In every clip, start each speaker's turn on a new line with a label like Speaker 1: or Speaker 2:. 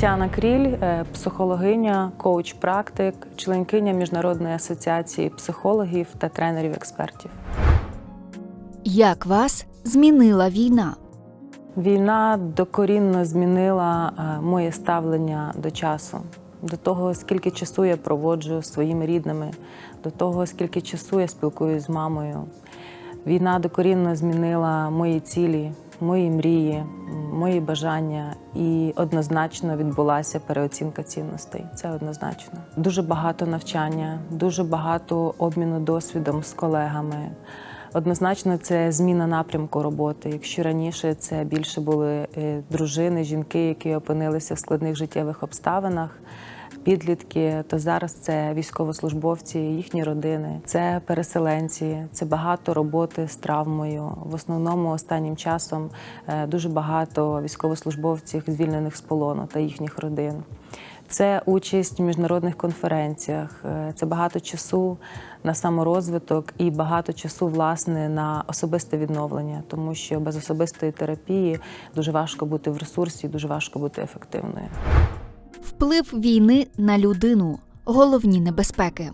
Speaker 1: Тетяна Кріль, е, психологиня, коуч-практик, членкиня Міжнародної асоціації психологів та тренерів-експертів.
Speaker 2: Як вас змінила війна?
Speaker 1: Війна докорінно змінила е, моє ставлення до часу, до того, скільки часу я проводжу своїми рідними, до того, скільки часу я спілкуюся з мамою. Війна докорінно змінила мої цілі, мої мрії, мої бажання, і однозначно відбулася переоцінка цінностей. Це однозначно. Дуже багато навчання, дуже багато обміну досвідом з колегами. Однозначно, це зміна напрямку роботи. Якщо раніше це більше були е, дружини, жінки, які опинилися в складних життєвих обставинах, підлітки, то зараз це військовослужбовці, їхні родини, це переселенці, це багато роботи з травмою. В основному останнім часом е, дуже багато військовослужбовців звільнених з полону та їхніх родин. Це участь в міжнародних конференціях, е, це багато часу на саморозвиток і багато часу власне на особисте відновлення, тому що без особистої терапії дуже важко бути в ресурсі, дуже важко бути ефективною.
Speaker 2: Вплив війни на людину. Головні небезпеки.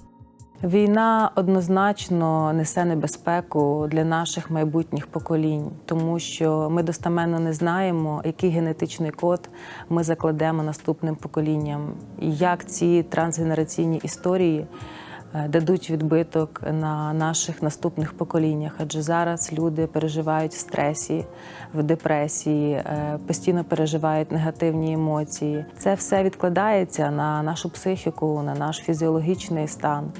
Speaker 1: Війна однозначно несе небезпеку для наших майбутніх поколінь, тому що ми достаменно не знаємо, який генетичний код ми закладемо наступним поколінням, і як ці трансгенераційні історії дадуть відбиток на наших наступних поколіннях. Адже зараз люди переживають в стресі, в депресії, е, постійно переживають негативні емоції. Це все відкладається на нашу психіку, на наш фізіологічний стан.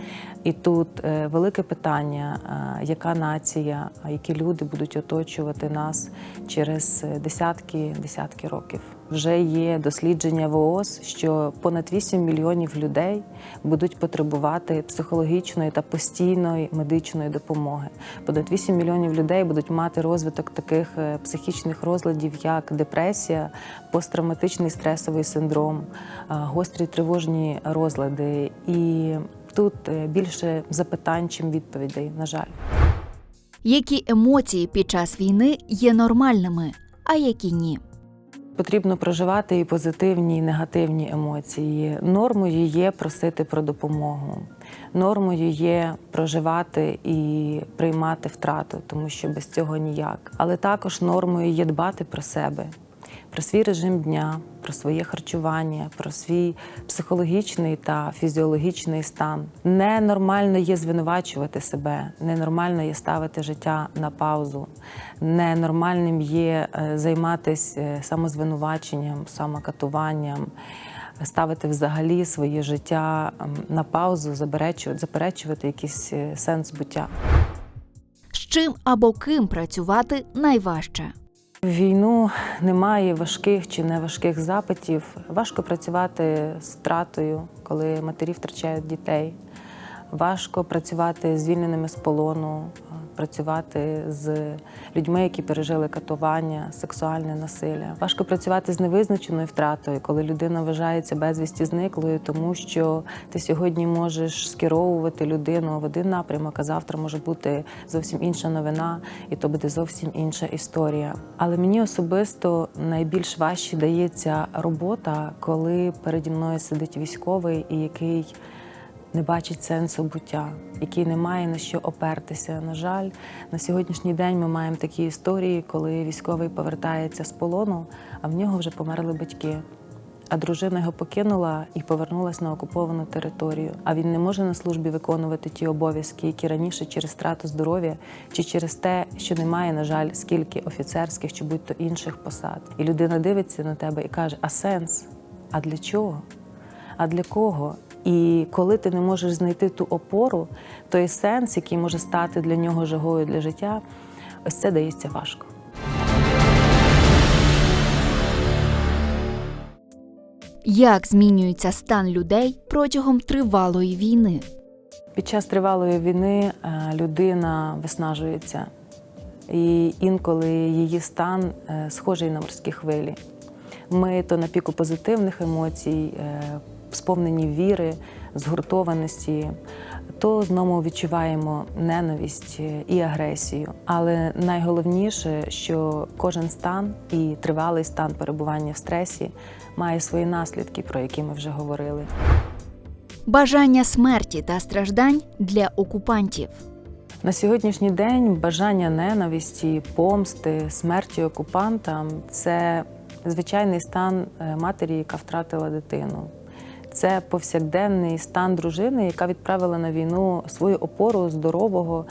Speaker 1: І тут е, велике питання, е, яка нація, які люди будуть оточувати нас через е, десятки десятки років. Вже є дослідження ВООЗ, що понад 8 мільйонів людей будуть потребувати психологічної та постійної медичної допомоги. Понад 8 мільйонів людей будуть мати розвиток таких психічних розладів, як депресія, посттравматичний стресовий синдром, гострі тривожні розлади. І тут е, більше запитань, чим відповідей, на жаль.
Speaker 2: Які емоції під час війни є нормальними, а які ні?
Speaker 1: Потрібно проживати і позитивні, і негативні емоції. Нормою є просити про допомогу. Нормою є проживати і приймати втрату, тому що без цього ніяк. Але також нормою є дбати про себе, про свій режим дня, про своє харчування, про свій психологічний та фізіологічний стан. Ненормально є звинувачувати себе, ненормально є ставити життя на паузу, ненормальним є е, займатися самозвинуваченням, самокатуванням. Ставити взагалі своє життя на паузу, заперечувати, заперечувати якийсь е, сенс буття.
Speaker 2: З чим або ким працювати найважче?
Speaker 1: Війну немає важких чи неважких запитів. Важко працювати з втратою, коли матері втрачають дітей. Важко працювати з звільненими з полону, працювати з людьми, які пережили катування, сексуальне насилля. Важко працювати з невизначеною втратою, коли людина вважається безвісті зниклою, тому що ти сьогодні можеш скеровувати людину в один напрямок, а завтра може бути зовсім інша новина, і то буде зовсім інша історія. Але мені особисто найбільш важче дається робота, коли переді мною сидить військовий і який не бачить сенсу буття, який не має на що опертися. На жаль, на сьогоднішній день ми маємо такі історії, коли військовий повертається з полону, а в нього вже померли батьки. А дружина його покинула і повернулася на окуповану територію. А він не може на службі виконувати ті обов'язки, які раніше через страту здоров'я чи через те, що немає, на жаль, скільки офіцерських чи будь-то інших посад. І людина дивиться на тебе і каже: А сенс? А для чого? А для кого? І коли ти не можеш знайти ту опору, той сенс, який може стати для нього жагою для життя, ось це дається важко.
Speaker 2: Як змінюється стан людей протягом тривалої війни?
Speaker 1: Під час тривалої війни е, людина виснажується, і інколи її стан е, схожий на морські хвилі. Ми то на піку позитивних емоцій, е, сповнені віри, згуртованості, то знову відчуваємо ненависть і агресію. Але найголовніше, що кожен стан і тривалий стан перебування в стресі має свої наслідки, про які ми вже говорили.
Speaker 2: Бажання смерті та страждань для окупантів.
Speaker 1: На сьогоднішній день бажання ненависті, помсти, смерті окупантам це звичайний стан е, матері, яка втратила дитину. Це повсякденний стан дружини, яка відправила на війну свою опору здорового,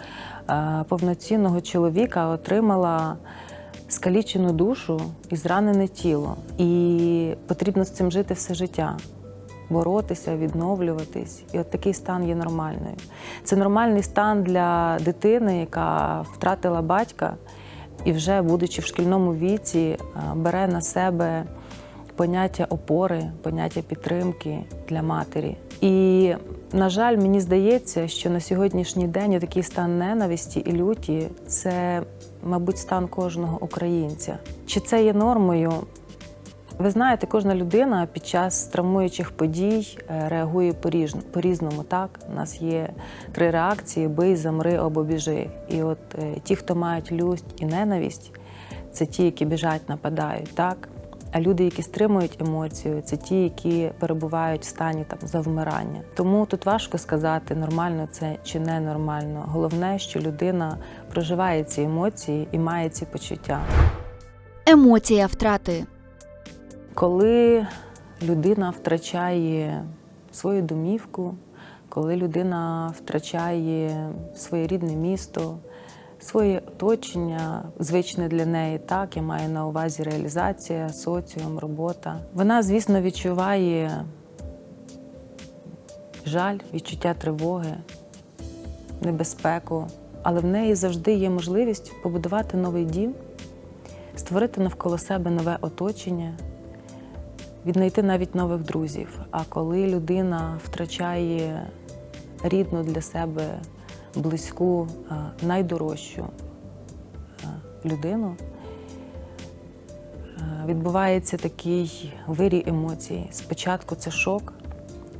Speaker 1: е, повноцінного чоловіка, отримала скалічену душу і зранене тіло. І потрібно з цим жити все життя боротися, відновлюватись. І от такий стан є нормальною. Це нормальний стан для дитини, яка втратила батька і вже, будучи в шкільному віці, е, бере на себе поняття опори, поняття підтримки для матері. І, на жаль, мені здається, що на сьогоднішній день такий стан ненависті і люті це, мабуть, стан кожного українця. Чи це є нормою? Ви знаєте, кожна людина під час травмуючих подій е, реагує по-різному. Так, у нас є три реакції: бий, замри або біжи. І от е, ті, хто мають лють і ненависть, це ті, які біжать, нападають. Так? А люди, які стримують емоцію, це ті, які перебувають в стані там завмирання. Тому тут важко сказати, нормально це чи не нормально. Головне, що людина проживає ці емоції і має ці почуття.
Speaker 2: Емоція втрати.
Speaker 1: Коли людина втрачає свою домівку, коли людина втрачає своє рідне місто, своє оточення, звичне для неї, так, я маю на увазі реалізація, соціум, робота. Вона, звісно, відчуває жаль, відчуття тривоги, небезпеку, але в неї завжди є можливість побудувати новий дім, створити навколо себе нове оточення віднайти навіть нових друзів. А коли людина втрачає рідну для себе близьку, найдорожчу людину, відбувається такий вирій емоцій. Спочатку це шок,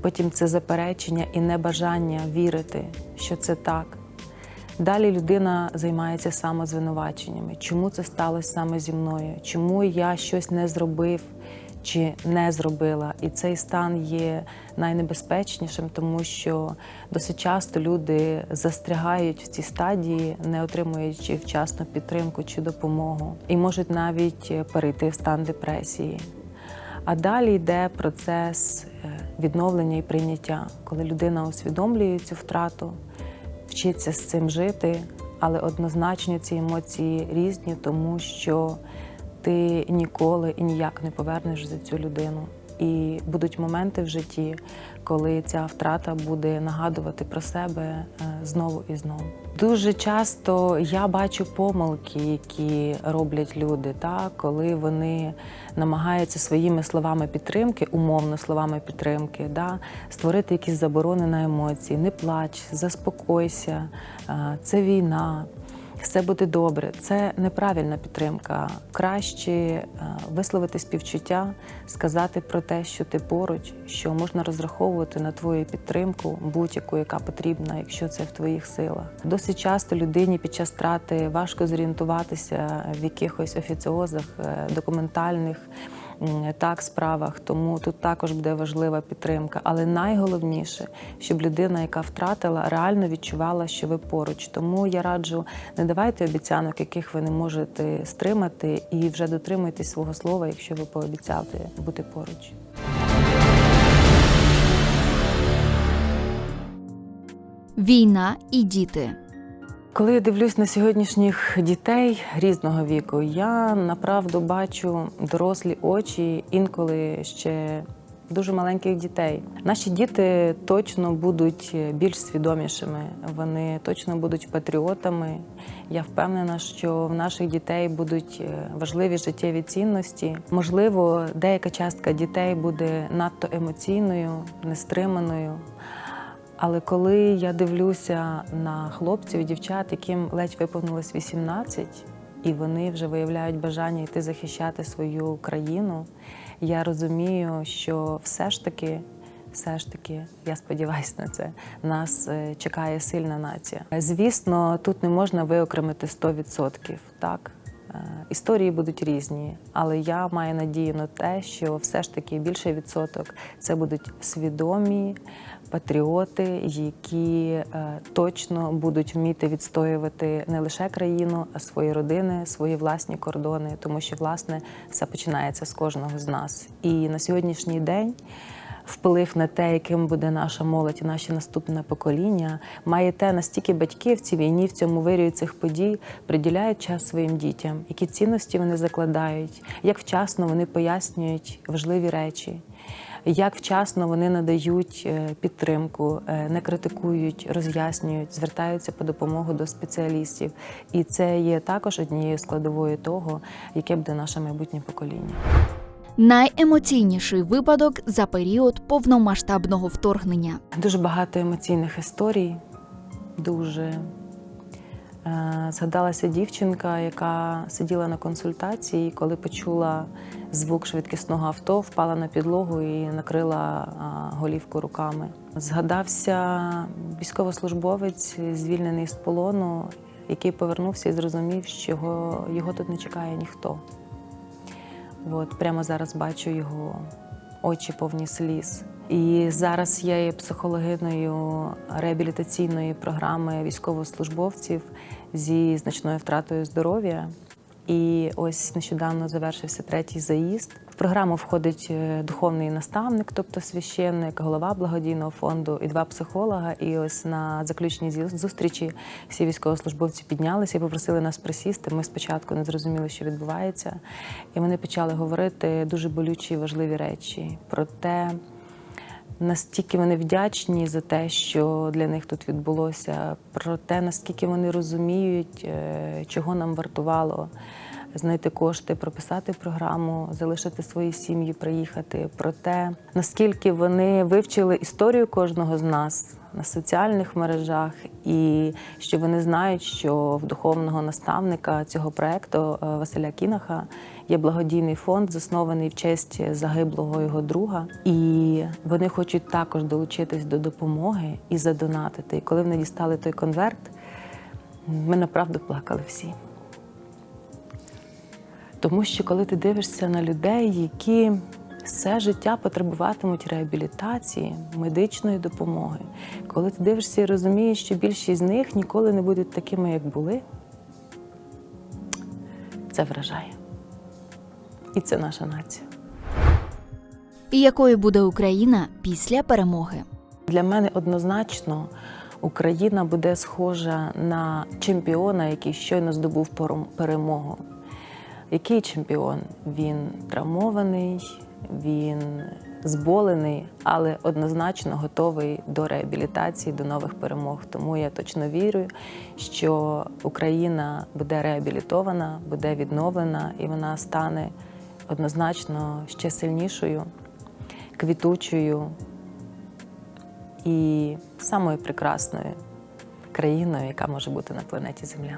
Speaker 1: потім це заперечення і небажання вірити, що це так. Далі людина займається самозвинуваченнями. Чому це сталося саме зі мною? Чому я щось не зробив чи не зробила? І цей стан є найнебезпечнішим, тому що досить часто люди застрягають в цій стадії, не отримуючи вчасну підтримку чи допомогу, і можуть навіть перейти в стан депресії. А далі йде процес е, відновлення і прийняття, коли людина усвідомлює цю втрату, вчиться з цим жити, але однозначно ці емоції різні, тому що ти ніколи і ніяк не повернеш за цю людину. І будуть моменти в житті, коли ця втрата буде нагадувати про себе е, знову і знову. Дуже часто я бачу помилки, які роблять люди, так, коли вони намагаються своїми словами підтримки, умовно словами підтримки, да, створити якісь заборони на емоції. Не плач, заспокойся, е, це війна. Все буде добре. Це неправильна підтримка. Краще е, висловити співчуття, сказати про те, що ти поруч, що можна розраховувати на твою підтримку, будь-яку, яка потрібна, якщо це в твоїх силах. Досить часто людині під час втрати важко зорієнтуватися в якихось офіціозах, е, документальних так справах. Тому тут також буде важлива підтримка. Але найголовніше, щоб людина, яка втратила, реально відчувала, що ви поруч. Тому я раджу не давайте обіцянок, яких ви не можете стримати, і вже дотримуйтесь свого слова, якщо ви пообіцяли бути поруч.
Speaker 2: Війна і діти.
Speaker 1: Коли я дивлюсь на сьогоднішніх дітей різного віку, я направду бачу дорослі очі, інколи ще дуже маленьких дітей. Наші діти точно будуть більш свідомішими, вони точно будуть патріотами. Я впевнена, що в наших дітей будуть е, важливі життєві цінності. Можливо, деяка частка дітей буде надто емоційною, нестриманою. Але коли я дивлюся на хлопців і дівчат, яким ледь виповнилось 18, і вони вже виявляють бажання йти захищати свою країну, я розумію, що все ж таки все ж таки, я сподіваюся на це, нас е, чекає сильна нація. Звісно, тут не можна виокремити 100%, так. Е, Історії будуть різні, але я маю надію на те, що все ж таки більший відсоток це будуть свідомі патріоти, які е, точно будуть вміти відстоювати не лише країну, а свої родини, свої власні кордони, тому що власне все починається з кожного з нас. І на сьогоднішній день вплив на те, яким буде наша молодь і наші наступне покоління, має те, настільки батьки в цій війні, в цьому вирію цих подій приділяють час своїм дітям, які цінності вони закладають, як вчасно вони пояснюють важливі речі. Як вчасно вони надають е, підтримку, е, не критикують, роз'яснюють, звертаються по допомогу до спеціалістів. І це є також однією складовою того, яке буде наше майбутнє покоління.
Speaker 2: Найемоційніший випадок за період повномасштабного вторгнення.
Speaker 1: Дуже багато емоційних історій. Дуже згадалася дівчинка, яка сиділа на консультації, коли почула звук швидкісного авто, впала на підлогу і накрила голівку руками. Згадався військовослужбовець, звільнений з полону, який повернувся і зрозумів, що його, його тут не чекає ніхто. От прямо зараз бачу його очі повні сліз. І зараз я є психологиною реабілітаційної програми військовослужбовців зі значною втратою здоров'я. І ось нещодавно завершився третій заїзд. В програму входить е, духовний наставник, тобто священник, голова благодійного фонду і два психолога. І ось на заключній зустрічі всі військовослужбовці піднялися і попросили нас присісти. Ми спочатку не зрозуміли, що відбувається, і вони почали говорити дуже болючі і важливі речі про те, Настільки вони вдячні за те, що для них тут відбулося, про те, наскільки вони розуміють, е, чого нам вартувало знайти кошти, прописати програму, залишити свої сім'ї, приїхати, про те, наскільки вони вивчили історію кожного з нас на соціальних мережах, і що вони знають, що в духовного наставника цього проекту е, Василя Кінаха є благодійний фонд, заснований в честь загиблого його друга. І вони хочуть також долучитись до допомоги і задонатити. І коли вони дістали той конверт, ми направду плакали всі. Тому що коли ти дивишся на людей, які все життя потребуватимуть реабілітації, медичної допомоги, коли ти дивишся і розумієш, що більшість з них ніколи не будуть такими, як були, це вражає. І це наша нація.
Speaker 2: І якою буде Україна після перемоги?
Speaker 1: Для мене однозначно Україна буде схожа на чемпіона, який щойно здобув перемогу. Який чемпіон? Він травмований, він зболений, але однозначно готовий до реабілітації, до нових перемог. Тому я точно вірю, що Україна буде реабілітована, буде відновлена і вона стане однозначно ще сильнішою, квітучою, і самою прекрасною країною, яка може бути на планеті Земля.